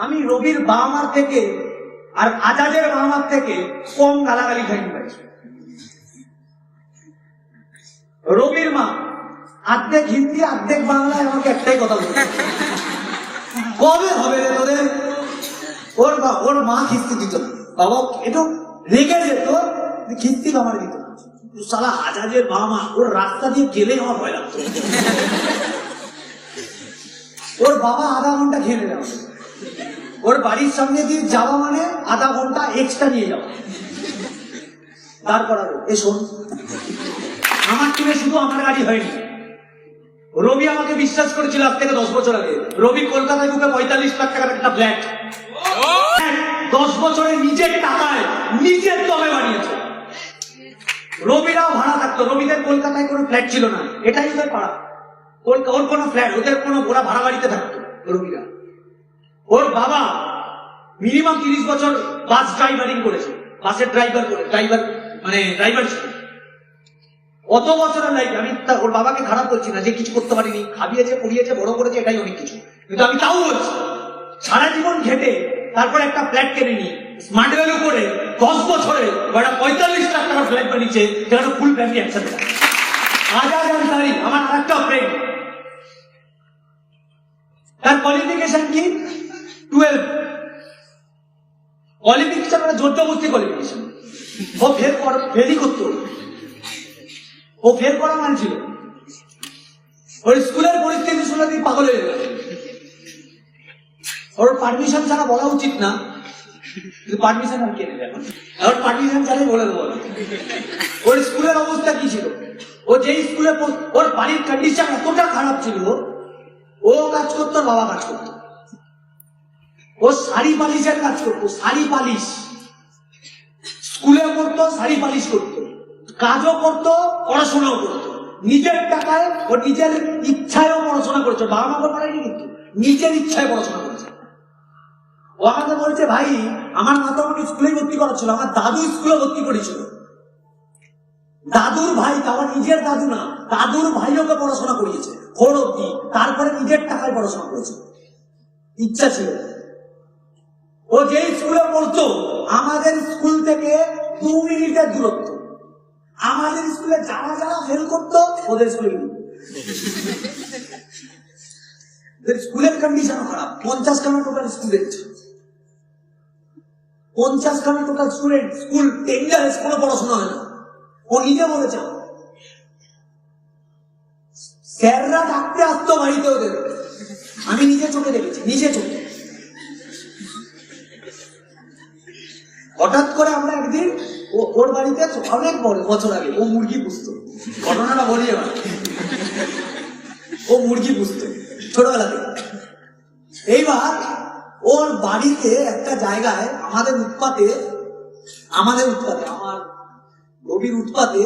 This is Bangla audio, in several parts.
আমি রবির বাবা মার থেকে আর আজাদের বাবা মার থেকে কম গালাগালি খাইনি ভাই রবির মা, আর্ধেক হিন্দি অর্ধেক বাংলায় আমাকে একটাই কথা বলছে। কবে হবে রে তোদের? ওর বা, ওর মা খিস্তি দিত। বাবা একটু রেগে যেত খিস্তি আমার দিত। সালা আজাদের বাবা মা, ওর রাস্তা দিয়ে গেলে আমার ভয় লাগতো। ওর বাবা আধা ঘণ্টা খেয়ে নেবে। ওর বাড়ির সামনে দিয়ে যাওয়া মানে আধা ঘণ্টা এক্সট্রা নিয়ে যাওয়া। তারপর শোন, আমার টিমে শুধু আমার গাড়ি হয়নি। রবি আমাকে বিশ্বাস করেছিল আজ থেকে দশ বছর আগে। রবি কলকাতায় বুকে পঁয়তাল্লিশ লাখ টাকার একটা ফ্ল্যাট দশ বছরে নিজের টাকায় নিজের দমে বানিয়েছে। রবিরাও ভাড়া থাকতো, রবিদের কলকাতায় কোনো ফ্ল্যাট ছিল না। এটাই ওদের পাড়া। ওর কোনো ফ্ল্যাট ওদের কোনো ওরা ভাড়া বাড়িতে থাকতো রবিরা। ওর বাবা মিনিমাম তিরিশ বছর বাস ড্রাইভারিং করেছে। বাসের ড্রাইভার করে ড্রাইভার মানে ড্রাইভার ছিল। অত বছরের লাইফ আমি ওর বাবাকে খারাপ করছি না যে কিছু করতে পারিনি। খাবিয়েছে, পড়িয়েছে, বড় করেছে, এটাই অনেক কিছু। কিন্তু আমি তাও বলছি, সারা জীবন ঘেটে তারপর একটা ফ্ল্যাট কিনে নি স্মার্ট ভ্যালু করে দশ বছরে একটা পঁয়তাল্লিশ লাখ টাকার ফ্ল্যাট বানিয়েছে, যেখানে ফুল ফ্যামিলি একসাথে। আজাদ আনসারি আমার আর একটা ফ্রেন্ড তার কোয়ালিফিকেশন কি? টুয়েলভ কোয়ালিফিকেশন মানে জোর জবরদস্তি কোয়ালিফিকেশন ও ফের কর- ফেরই করতো। ও ফের করা মানছিল ওর স্কুলের পরিস্থিতি শুনে তুই পাগল হয়ে গেল। ওর পারমিশন ছাড়া বলা উচিত না। পারমিশন আর কে নেবে ওর পারমিশন ছাড়াই বলে দেবো ওর স্কুলের অবস্থা কি ছিল? ও যেই স্কুলে ওর বাড়ির কন্ডিশন এতটা খারাপ ছিল, ও কাজ করতো বাবা কাজ করতো। ও শাড়ি পালিশের কাজ করতো, শাড়ি পালিশ। স্কুলে পড়তো, শাড়ি পালিশ করতো। কাজও করতো, পড়াশোনাও করতো। নিজের টাকায় ও নিজের ইচ্ছায়ও পড়াশোনা করেছে। বাবা মাকে পড়ায়নি কিন্তু। নিজের ইচ্ছায় পড়াশোনা করেছে। ও আমাকে বলছে, ভাই, আমার মা তো আমাকে স্কুলে ভর্তি করাচ্ছিল। আমার দাদু স্কুলে ভর্তি করেছিল। দাদুর ভাই তাও নিজের দাদু না, দাদুর ভাই ওকে পড়াশোনা করিয়েছে। ফোর অব্দি। তারপরে নিজের টাকায় পড়াশোনা করেছে। ইচ্ছা ছিল। ও যে স্কুলে পড়তো, আমাদের স্কুল থেকে দু মিনিটের দূরত্ব। আমাদের স্কুলে যারা যারা ফেল করতো, ওদের স্কুলে স্কুলের কন্ডিশন খারাপ। পঞ্চাশ খানা টোটাল স্টুডেন্ট পঞ্চাশ খানা total student school ten years কোনো পড়াশোনা হয় না। ও নিজে বলেছে স্যাররা ডাকতে আসতো বাড়িতে ওদের। আমি নিজে চোখে দেখেছি, নিজে চোখে। হঠাৎ করে আমরা একদিন ওর বাড়িতে অনেক বড়, বছর আগে, ও মুরগি পুষতো। ঘটনাটা বলি এবার। ও মুরগি পুষতো, ছোটবেলা থেকে। এইবার ওর বাড়িতে একটা জায়গায়, আমাদের উৎপাতে আমাদের উৎপাতে, আমার গভীর উৎপাতে,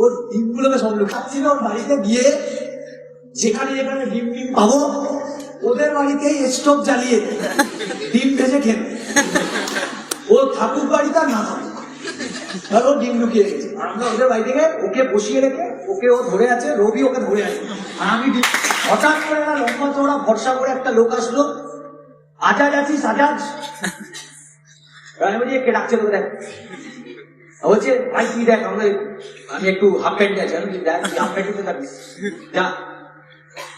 ওর ডিমগুলোকে সব লোক খাচ্ছিল ওর বাড়িতে গিয়ে যেখানে যেখানে ডিম ডিম পাবো, ওদের বাড়িতেই স্টোভ জ্বালিয়ে ডিম ভেজে খেয়ে থাকুক বাড়িতে আর না থাকুক আর ডিম লুকিয়ে রেখেছে। আর আমরা ওদের বাড়ি থেকে ওকে বসিয়ে রেখে ওকে ও ধরে আছে, রবি ওকে ধরে আছে। আর আমি হঠাৎ করে একটা লম্বা চওড়া ভরসা করে একটা লোক আসলো। আজাজ আছিস, আজাদ? আমি বলছি কে ডাকছে তোকে দেখ। বলছে, ভাই কি দেখ, আমরা আমি একটু হাফ প্যান্ট আছে। আমি দেখ হাফ প্যান্টে থাকিস যা।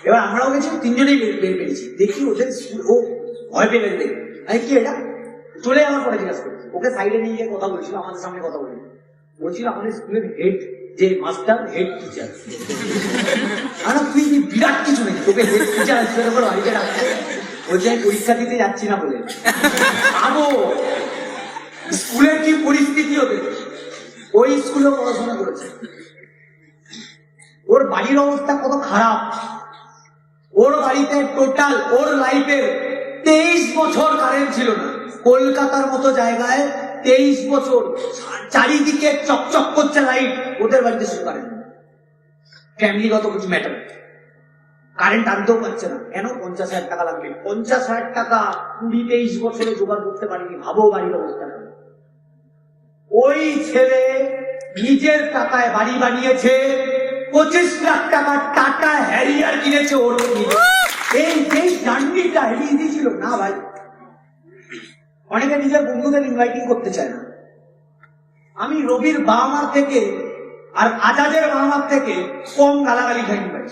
এবার আমরাও গেছি, তিনজনেই বের বের পেরেছি দেখি ওদের ও ভয় পেয়ে গেছে। আমি কি এটা? চলে যাওয়ার পরে জিজ্ঞাসা করছি। ওকে সাইডে নিয়ে গিয়ে কথা বলছিল, আমাদের সামনে কথা বলি বলছিল, আমাদের স্কুলের হেড যে মাস্টার হেড টিচার আর তুই কি বিরাট কিছু নেই? তোকে হেড টিচার আসছে তারপর বাড়িতে ডাকছে বলছে আমি পরীক্ষা দিতে যাচ্ছি না বলে। আবো স্কুলের কি পরিস্থিতি হবে? ওই স্কুলে পড়াশোনা করেছে। ওর বাড়ির অবস্থা কত খারাপ। ওর বাড়িতে টোটাল ওর লাইফের তেইশ বছর কারেন্ট ছিল না। কলকাতার মতো জায়গায় তেইশ বছর চারিদিকে চকচক করছে লাইট ওদের বাড়িতে শুধু কারেন্ট ফ্যামিলিগত কিছু ম্যাটার কারেন্ট আনতেও পারছে না। কেন? পঞ্চাশ হাজার টাকা লাগবে। পঞ্চাশ হাজার টাকা কুড়ি তেইশ বছরে জোগাড় করতে পারিনি, ভাবো বাড়ির অবস্থা। ওই ছেলে নিজের টাকায় বাড়ি বানিয়েছে, পঁচিশ লাখ টাকা টাটা হ্যারিয়ার কিনেছে ওর। এই যেই জার্নিটা ইজি দিয়েছিল। না ভাই। অনেকে নিজের বন্ধুদের ইনভাইটিং করতে চায় না। আমি রবির বাবা থেকে আর আজাদের বাবা মার থেকে কম গালাগালি খাইনি ভাই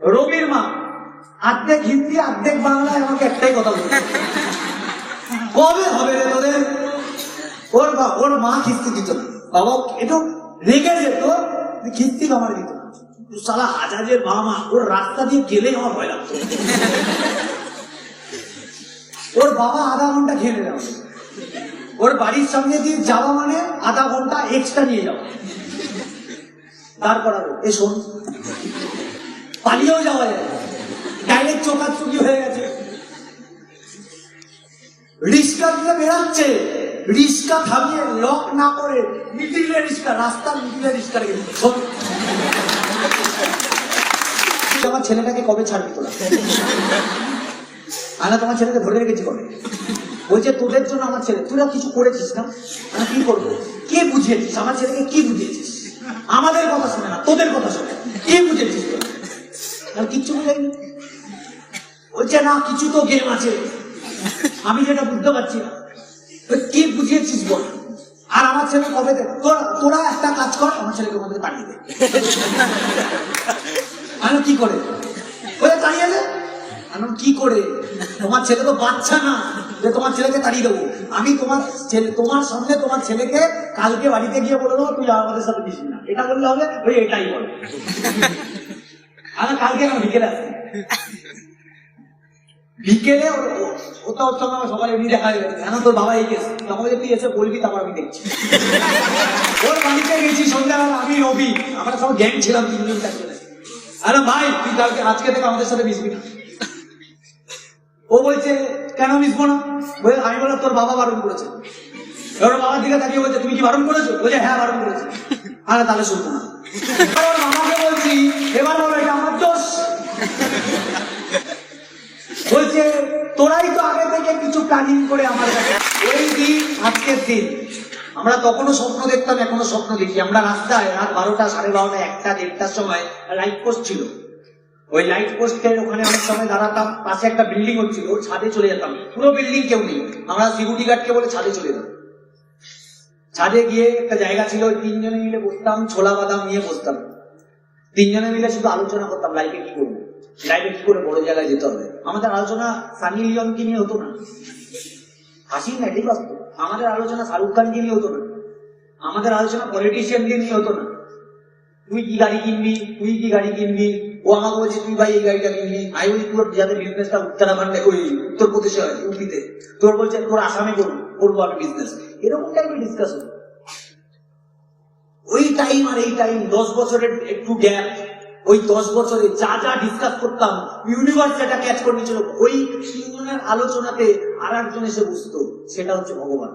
রবির মা, অর্ধেক হিন্দি, অর্ধেক বাংলায় আমাকে একটাই কথা বলছে। কবে হবে রে তোদের? ওর বা, ওর মা খিস্তি দিত না। বাবা, একটু রেগে যেত খিস্তি আমার দিত সালা আজাদের বাবা মা ওর রাস্তা দিয়ে গেলেই আমার ভয় লাগতো। ওর বাবা আধা ঘণ্টা খেলে আমাকে। ওর বাড়ির সামনে দিয়ে যাওয়া মানে আধা ঘণ্টা এক্সট্রা নিয়ে যাওয়া। তারপর আরও, এ শোন, পালিয়েও যাওয়া যায়। ডাইরেক্ট চোখার চুকি হয়ে গেছে। রিস্কা দিয়ে বেরাচ্ছে রিস্কা থামিয়ে লক না করে মিডিলে রিস্কা, রাস্তার মিডিলে তুই আমার ছেলেটাকে কবে ছাড়বি তোরা? আমি তোমার ছেলেকে ধরে রেখেছি কবে? বলছে, তোদের জন্য আমার ছেলে, তোরা কিছু করেছিস না? আমি কি করব? কে বুঝিয়েছিস? আমার ছেলেকে কি বুঝিয়েছিস? আমাদের কথা শোনে না, তোদের কথা শোনে। কে বুঝিয়েছিস কিচ্ছু বুঝাইনি। বলছে, না, কিছু তো গেম আছে। আমি যেটা বুঝতে পারছি না। কি বুঝিয়েছিস বল? আর আমার ছেলে কবে দেবে? তোরা তোরা একটা কাজ কর, আমার ছেলেকে ওখান তাড়িয়ে দে। আমি কি করে? ওরে তাড়িয়ে দে। আমি কি করে? তোমার ছেলে তো বাচ্চা না। যে তোমার ছেলেকে তাড়িয়ে দেবো। আমি তোমার ছেলে তোমার সামনে তোমার ছেলেকে কালকে বাড়িতে গিয়ে বলে দেবো তুই আমাদের সাথে মিশবি না। এটা বললে হবে ওই এটাই বল। আমি কালকে না বিকেলে আসছি বিকেলে ও- ওর সঙ্গে আমার সকালে এমনি দেখা হয়ে গেছে। তোর বাবা এগিয়েছে তখন বলছে, তুই এসে বলবি তারপর আমি দেখছি। ওর বাড়িতে গেছি সন্ধ্যাবেলা আমি রবি আমরা সব গ্যাং ছিলাম তিনজন চারজনে। আরে ভাই তুই কালকে আজকে থেকে আমাদের সাথে মিশবি না। ও বলছে, কেন মিশবো না বলে, আমি বললাম, তোর বাবা বারণ করেছে। এবার বাবার দিকে তাকিয়ে বলছে, তুমি কি বারণ করেছ? বলছে হ্যাঁ বারণ করেছে। আরে, তাহলে শুনব না। এবার মামাকে বলছি, এবার বলো, এটা আমার দোষ। বলছে, তোরাই তো আগে থেকে কিছু প্ল্যানিং করে আমার কাছে ওই দিন, আজকের দিন। আমরা তখনও স্বপ্ন দেখতাম এখনও স্বপ্ন দেখি। আমরা রাস্তায় রাত বারোটা, সাড়ে বারোটা একটা দেড়টার সময় লাইট পোস্ট ছিল ওই লাইট পোস্টের ওখানে অনেক সময় দাঁড়াতাম, পাশে একটা বিল্ডিং হচ্ছিল, ওর ছাদে চলে যেতাম। পুরো বিল্ডিং কেউ নেই। আমরা সিকিউরিটি গার্ডকে বলে ছাদে চলে যেতাম। ছাদে গিয়ে একটা জায়গা ছিল তিনজনে মিলে বসতাম, ছোলা বাদাম নিয়ে বসতাম। তিনজনে মিলে শুধু আলোচনা করতাম লাইফে কি করব? লাইফে কি করে বড় জায়গায় যেতে হবে? আমাদের আলোচনা সানি লিওনকে নিয়ে হতো না। হাসি না ঠিক বাস্তব। আমাদের আলোচনা শাহরুখ খানকে নিয়ে হতো না। আমাদের আলোচনা পলিটিশিয়ানকে নিয়ে হতো না। তুই কি গাড়ি কিনবি? তুই কি গাড়ি কিনবি? ও আমাকে বলছে তুই ভাই এই গাড়িটা কিনবি আমি বলি তোর যাদের বিজনেসটা উত্তরাখণ্ডে ওই উত্তরপ্রদেশে হয় তোর বলছে তোর আসামে করব করব আমি বিজনেস এরকম টাইপের ওই টাইম আর এই টাইম দশ বছরের একটু গ্যাপ ওই দশ বছরে যা যা ডিসকাস করতাম ইউনিভার্স যেটা ক্যাচ করে নিয়েছিল ওই তিনজনের আলোচনাতে আর একজন এসে বুঝতো সেটা হচ্ছে ভগবান।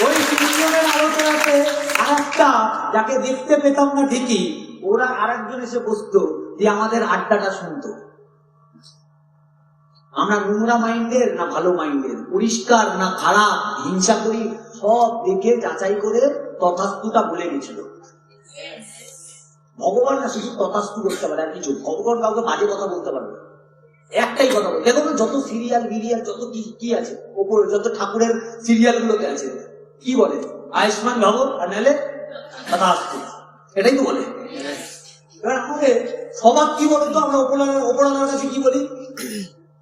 ওই তিনজনের আলোচনাতে আর একটা যাকে দেখতে পেতাম না ঠিকই ওরা আর একজন এসে বসতো দিয়ে আমাদের আড্ডাটা শুনতো। আমরা নোংরা মাইন্ডের না ভালো মাইন্ডের? পরিষ্কার না খারাপ? হিংসা করি? সব দেখে যাচাই করে তথাস্তুটা বলে গেছিল। ভগবান না শুধু তথাস্তু করতে পারে, আর কিছু? ভগবান কাউকে বাজে কথা বলতে পারবে। একটাই কথা বলে, দেখো যত সিরিয়াল বিরিয়াল, যত কি কি আছে, ওপরে যত ঠাকুরের সিরিয়াল গুলোতে আছে, কি বলে? আয়ুষ্মান ভব আর নাহলে তথাস্তু। এটাই তো বলে। আমাদের সবার কি বলে তো? আমরা ওপরালার ওপরালার কি বলি?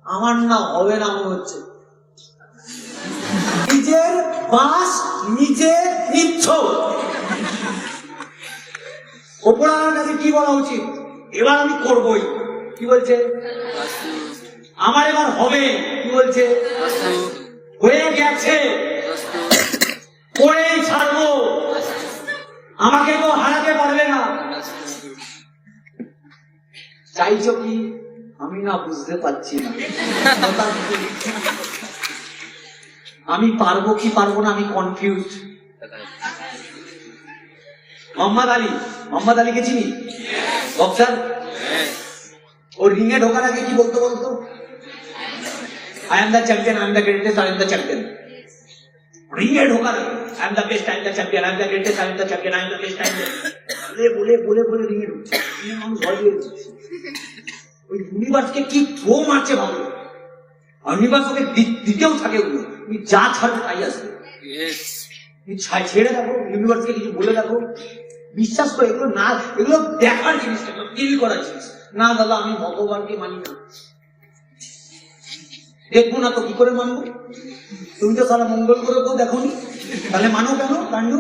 আমার না হবে না মনে হচ্ছে। নিজের বাস নিজে নিচ্ছ ওপরালার কাছে কি বলা উচিত? এবার আমি করবই। কি বলছে? আমার এবার হবে। কি বলছে? হয়ে গেছে। করেই ছাড়বো। আমাকে তো হারাতে পারবে না। চাইছো কি? আমি না বুঝতে পারছি না। হঠাৎ করে- আমি পারব কি পারব না, আমি কনফিউজ মোহাম্মদ আলী, মোহাম্মদ আলীকে চিনি? বক্সার ও রিঙে ঢোকার আগে কি বলতো বলতো? I am the champion I am the greatest I am the champion রিঙে ঢোকার I am the best I am the champion I am the greatest I am the champion I am the best I am বলে বলে বলে বলে রিঙে ঢুকছে। রিঙে মানুষ ভয় পেয়ে যাচ্ছে। ওই ইউনিভার্সকে কি থ্রো মারছে ভালো ইউনিভার্স ওকে দিতেও থাকে ওগুলো। তুমি যা ছাড়বে তাই আসবে। তুমি ছেড়ে দেখো ইউনিভার্সকে কিছু বলে দেখো। বিশ্বাস করে এগুলো না এগুলো দেখার জিনিস এগুলো ফিল করার জিনিস। না দাদা আমি ভগবানকে মানি না। দেখব না তো কি করে মানবো? তুমি তো সারা মঙ্গল করে তো দেখো তাহলে মানো কেন কাণ্ড?